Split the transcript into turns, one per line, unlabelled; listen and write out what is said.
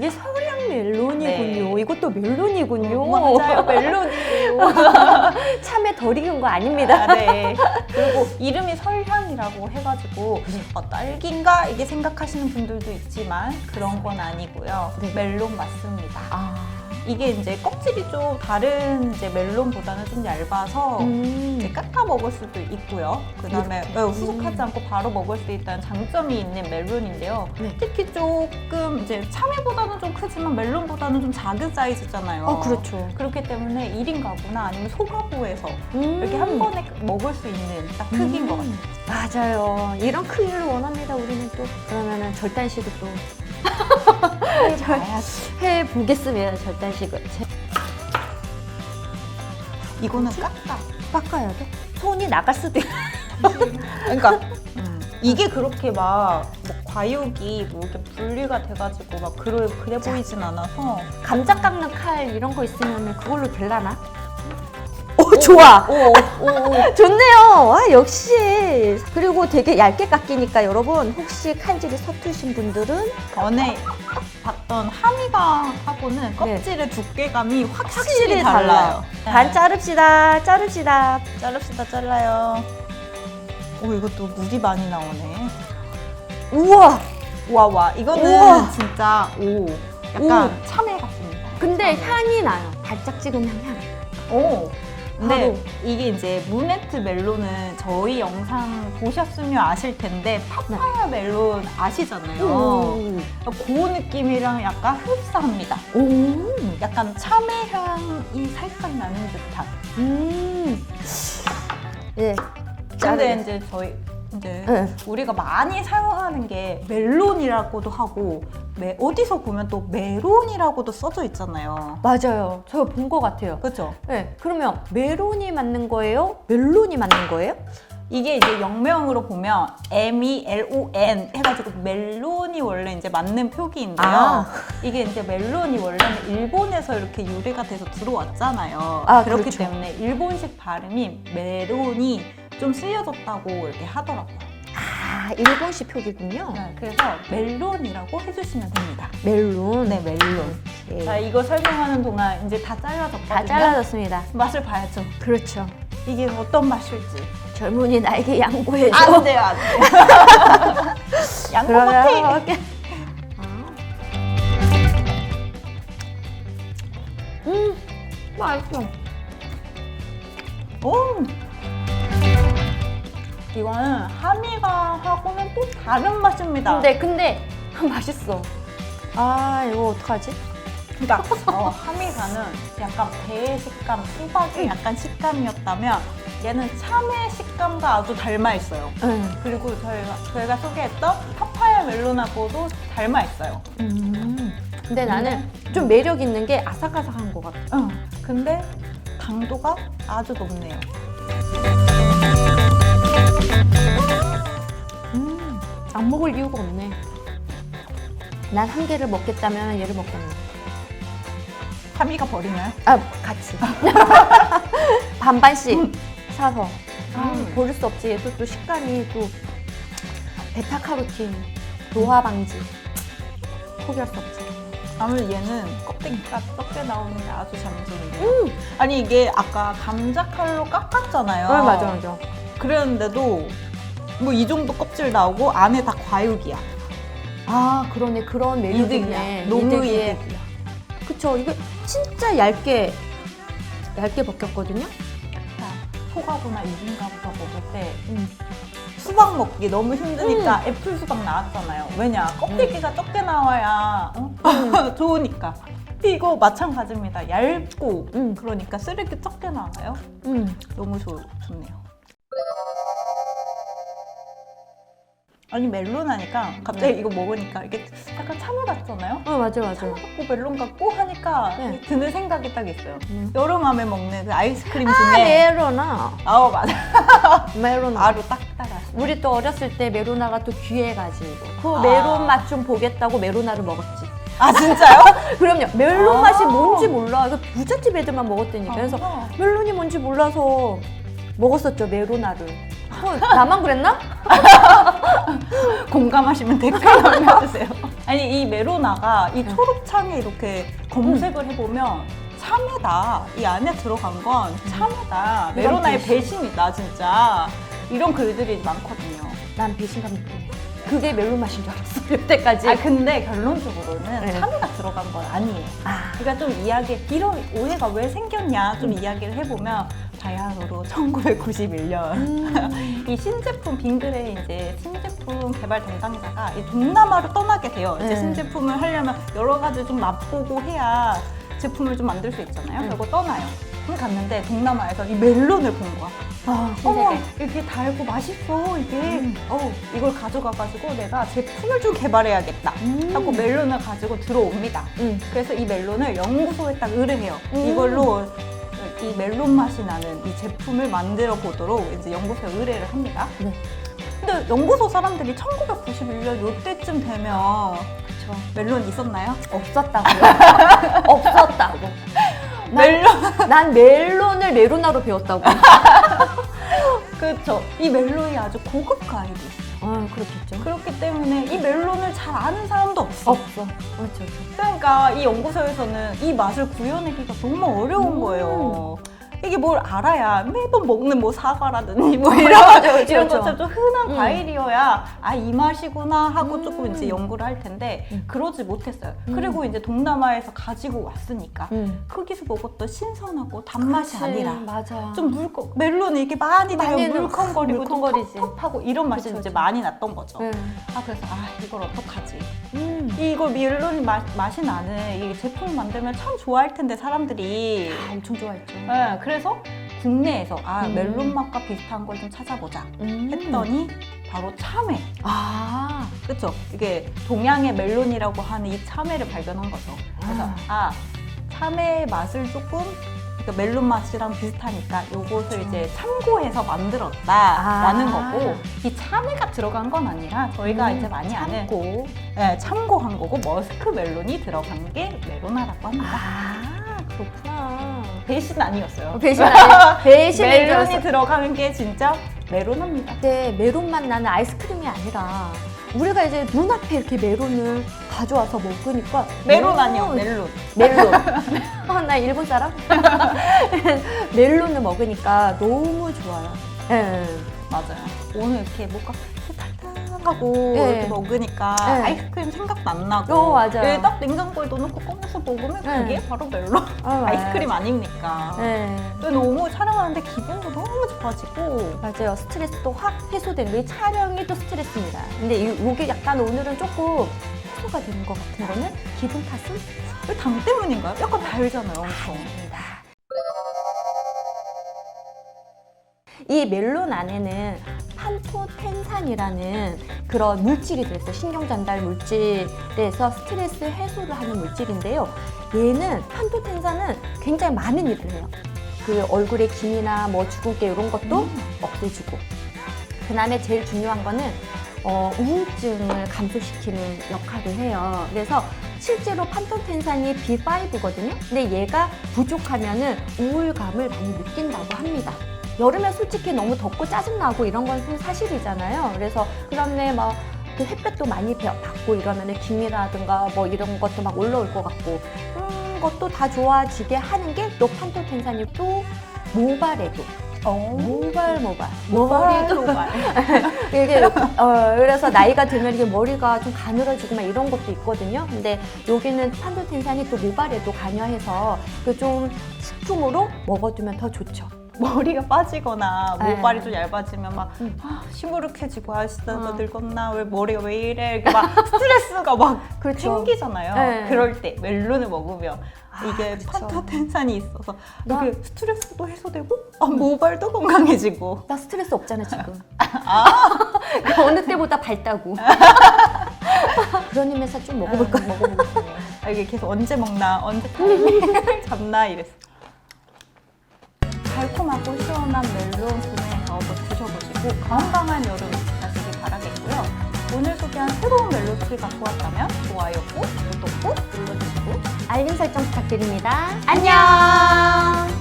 이게 서량 멜론이군요.
네.
이것도 멜론이군요.
맞아요, 멜론 이에요.
참에 덜 익은 거 아닙니다.
아, 네. 그리고 이름이 설향이라고 해가지고
네.
어, 딸기인가 이게 생각하시는 분들도 있지만 그런 건 아니고요.
네.
멜론 맞습니다.
아,
이게 이제 껍질이 좀 다른 이제 멜론보다는 좀 얇아서
음.
이제 깎아 먹을 수도 있고요. 그다음에. 네, 후숙하지 않고 바로 먹을 수 있다는 장점이 있는 멜론인데요.
네.
특히 조금 이제 참외보다는 좀 크지만 멜론 보다는 좀 작은 사이즈잖아요.
어, 그렇죠.
그렇기 때문에 1인 가구나 아니면 소가구에서
음.
이렇게 한 번에 먹을 수 있는 딱 크기인 것 같아요.
맞아요. 이런 크기를 원합니다. 우리는 또 그러면은 절단식을 또
봐야지.
해 보겠습니다. 절단식을 제-
이거는 깎아.
깎아야 돼. 손이 나갈 수도 있.
그러니까 음, 이게 그렇게 막뭐 과육이 뭐 이렇게 분리가 돼가지고 막 그래, 그래 보이진 않아서
감자 깎는 칼 이런 거 있으면 그걸로 될라나? 오 좋아.
오, 오, 오.
좋네요. 아 역시. 그리고 되게 얇게 깎이니까 여러분 혹시 칼질이 서투신 분들은
전에 봤던 하미가 하고는
네.
껍질의 두께감이 확실히,
확실히
달라요.
달라요.
네.
반 자릅시다. 자릅시다.
자릅시다, 잘라요. 오, 이것도 물이 많이 나오네.
우와.
와, 와, 이거는
우와.
진짜 오, 약간 참외 같습니다.
근데 향이 나요. 달짝지근한 향.
오. 근데
바로.
이게 이제 무네트 멜론은 저희 영상 보셨으면 아실 텐데 파파야 멜론 아시잖아요.
오.
그 느낌이랑 약간 흡사합니다.
오.
약간 참외 향이 살짝 나는 듯한.
음. 예.
근데. 이제 저희 이제
네.
우리가 많이 사용하는 게 멜론이라고도 하고 매- 어디서 보면 또 메론이라고도 써져 있잖아요.
맞아요. 저 본 것 같아요.
그렇죠?
네. 그러면 메론이 맞는 거예요? 멜론이 맞는 거예요?
이게 이제 영명으로 보면 M E L O N 해가지고 멜론이 원래 이제 맞는 표기인데요.
아.
이게 이제 멜론이 원래는 일본에서 이렇게 유래가 돼서 들어왔잖아요.
아,
그렇기
그렇죠.
때문에 일본식 발음이 메론이 좀 쓰여졌다고 이렇게 하더라고요.
아, 일본식 표기군요.
네, 그래서 멜론이라고 해주시면 됩니다.
멜론.
네, 멜론.
오케이.
자, 이거 설명하는 동안 이제 다 잘라졌거든요.
다 잘라졌습니다.
맛을 봐야죠.
그렇죠.
이게 어떤 맛일지.
젊은이 나에게 양보해줘.
안 돼요, 안 돼요. 양보 못해.
그러면 이렇게.
하미가하고는 또 다른 맛입니다.
근데 근데 맛있어. 아 이거 어떡하지?
그러니까 어, 하미가는 약간 배의 식감, 수박의 약간 식감이었다면 얘는 참외 식감과 아주 닮아 있어요.
응.
그리고 저희가 저희가 소개했던 파파야 멜론하고도 닮아 있어요.
음. 근데 나는 좀 매력 있는 게 아삭아삭한 것 같아.
응. 근데 당도가 아주 높네요.
안 먹을 이유가 없네. 난 한 개를 먹겠다면 얘를 먹겠네.
하미가 버리나요?
아, 같이. 반반씩 사서. 아,
음.
버릴 수 없지. 얘도 또 식감이 또 베타카로틴, 노화 방지. 포기할 수 없지.
아무래도 얘는 껍데기가 적게 나오는 게 아주 장점인데요. 아니 이게 아까 감자 칼로 깎았잖아요.
어, 맞아, 맞아.
그랬는데도 뭐 이 정도 껍질 나오고 안에 다 과육이야.
아, 그러네. 그런 매력이
이득이야.
있네.
너무. 이득이야.
그쵸. 이게 진짜 얇게, 얇게 벗겼거든요.
자, 소가구나 이중가구가 먹을 때
음.
수박 먹기 너무 힘드니까 애플 수박 나왔잖아요. 왜냐 껍데기가 적게 나와야 어? 좋으니까. 이거 마찬가지입니다. 얇고
음.
그러니까 쓰레기 적게 나와요.
음.
너무 좋, 좋네요. 아니 멜론 하니까 갑자기 이거 먹으니까 이게 약간 참외 같잖아요.
어, 맞아, 맞아.
참외 같고 멜론 같고 하니까
네.
드는 생각이 딱 있어요.
음.
여름밤에 먹는 그 아이스크림
아,
중에
메로나.
아우 맞아
메로나.
바로 딱 따라.
우리 또 어렸을 때 메로나가 또 귀해 가지고 그
아.
메론 맛 좀 보겠다고 메로나를 먹었지.
아 진짜요?
그럼요. 멜론
아.
맛이 뭔지 몰라. 그 부잣집 애들만 먹었다니까. 그래서
아.
멜론이 뭔지 몰라서 먹었었죠 메로나를. 어, 나만 그랬나?
공감하시면 댓글 남겨주세요. 아니 이 메로나가 이 초록창에 이렇게 검색을 해보면 참외다. 이 안에 들어간 건 참외다. 메로나의 배신이다 진짜. 이런 글들이 많거든요.
난 배신감 느끼네. 그게 멜론 맛인 줄 알았어. 여태까지.
아 근데 결론적으로는
네.
참외가 들어간 건 아니에요.
아,
그러니까 좀 이야기 이런 오해가 왜 생겼냐 좀 이야기를 해보면 바야흐로 1991년
음.
이 신제품 빙그레 이제 신제품 개발 담당자가 이 동남아로 떠나게 돼요. 이제
네.
신제품을 하려면 여러 가지 좀 맛보고 해야 제품을 좀 만들 수 있잖아요.
네.
그리고 떠나요. 갔는데 동남아에서 이 멜론을 본 거야.
아,
어머. 이렇게 달고 맛있어 이게.
음.
어 이걸 가져가가지고 내가 제품을 좀 개발해야겠다.
음.
하고 멜론을 가지고 들어옵니다.
음.
그래서 이 멜론을 연구소에 딱 의뢰해요.
음.
이걸로 이 멜론 맛이 나는 이 제품을 만들어 보도록 이제 연구소에 의뢰를 합니다.
네.
근데 연구소 사람들이 1991년 요때쯤 되면
그쵸.
멜론 있었나요?
없었다고요? 없었다고. 난,
멜론
난 멜론을 메로나로 배웠다고.
그렇죠. 이 멜론이 아주 고급 과일이.
아, 그렇겠죠.
그렇기 때문에 이 멜론을 잘 아는 사람도 없어.
없어. 그렇죠. 그렇죠.
그러니까 이 연구소에서는 이 맛을 구현하기가 너무 어려운
음.
거예요. 이게 뭘 알아야 매번 먹는 뭐 사과라든지 뭐 이런
맞아,
이런
맞아.
것처럼 좀 흔한
음.
과일이어야 아 이 맛이구나 하고
음.
조금 이제 연구를 할 텐데
음.
그러지 못했어요.
음.
그리고 이제 동남아에서 가지고 왔으니까
음.
거기서 먹었던 신선하고 단맛이 아니라
맞아.
좀 물컹 멜론이 이렇게 많이 되면
넣-
물컹거리고
물컹거리지.
좀 텁텁하고 이런 맛이
그치,
이제
그치.
많이 났던 거죠.
네.
아 그래서 아 이걸 어떡하지?
음.
이걸 멜론 맛, 맛이 나는 이 제품을 만들면 참 좋아할 텐데 사람들이
아, 엄청 좋아했죠.
네, 그래서 국내에서 아
음.
멜론 맛과 비슷한 걸 좀 찾아보자
음.
했더니 바로 참외
아.
그렇죠 이게 동양의 멜론이라고 하는 이 참외를 발견한 거죠 그래서
아.
아 참외의 맛을 조금 그러니까 멜론 맛이랑 비슷하니까 요것을. 이제 참고해서 만들었다라는
아.
거고 이 참외가 들어간 건 아니라 저희가
음,
이제 많이 아는
참고.
네, 참고한 거고 머스크 멜론이 들어간 게 메로나라고 합니다.
아, 그렇구나.
배신 아니었어요.
배신 아니 배신인 줄
멜론이. 들어가는 게 진짜 메로나입니다.
근데 메론맛 나는 아이스크림이 아니라 우리가 이제 눈앞에 이렇게 메론을 가져와서 먹으니까
메론 아니요, 멜론.
멜론. 어, 나 일본 사람? 멜론을 먹으니까 너무 좋아요. 예.
맞아요. 오늘 이렇게 뭔가 달달하고
네.
이렇게 먹으니까
네.
아이스크림 생각도 안 나고
어, 맞아요.
예, 딱 냉장고에 넣어놓고 꺼내서 먹으면
네.
그게 바로 멜론
어,
아이스크림 아닙니까?
네.
근데 너무 촬영하는데 기분도 너무 좋아지고
맞아요. 스트레스도 확 해소되는 게 촬영이 또 스트레스입니다. 근데 이- 이게 약간 오늘은 조금 해소가 되는 것 같은 거는 기분 탓은
왜당 때문인가요? 약간 달잖아요, 엄청.
이 멜론 안에는 판토텐산이라는 그런 물질이 들어있어요. 신경 전달 물질에서 스트레스 해소를 하는 물질인데요. 얘는 판토텐산은 굉장히 많은 일을 해요. 그 얼굴에 기미나 뭐 주근깨 이런 것도 없애주고. 그 다음에 제일 중요한 거는 어, 우울증을 감소시키는 역할을 해요. 그래서 실제로 판토텐산이 B5거든요. 근데 얘가 부족하면은 우울감을 많이 느낀다고 합니다. 여름에 솔직히 너무 덥고 짜증나고 이런 건좀 사실이잖아요. 그래서 그다음에 막그 햇볕도 많이 배- 받고 이러면은 기미라든가 뭐 이런 것도 막 올라올 것 같고 그런 것도 다 좋아지게 하는 게 또 판토텐산이 또 모발에도
어.
모발 모발
모발,
머리도
모발.
이게 어, 그래서 나이가 들면 이게 머리가 좀 가늘어지고 막 이런 것도 있거든요. 근데 여기는 판도텐산이 또 모발에도 관여해서 그 좀 식품으로 먹어두면 더 좋죠.
머리가 빠지거나
네.
모발이 좀 얇아지면 막
음.
아, 시무룩해지고 아 진짜 나
어.
늙었나 왜 머리가 왜 이래 이렇게 막 스트레스가 막
그렇죠.
생기잖아요.
네.
그럴 때 멜론을 먹으면
아,
이게
그쵸.
판토텐산이 있어서
나-
이게 스트레스도 해소되고 아, 모발도 건강해지고
나 스트레스 없잖아 지금. 그 어느 때보다 밝다고. 그런 의미에서 좀 먹어볼까 먹어보고 싶네요.
아, 이게 계속 언제 먹나 언제 타이밍을 잡나 이랬어. 달콤하고 시원한 멜론 구매해서 또 드셔보시고 건강한 여름 되시길 바라겠고요. 오늘 소개한 새로운 멜론스가 좋았다면 좋아요 꾹, 구독 꾹 눌러주시고
알림 설정 부탁드립니다. 안녕.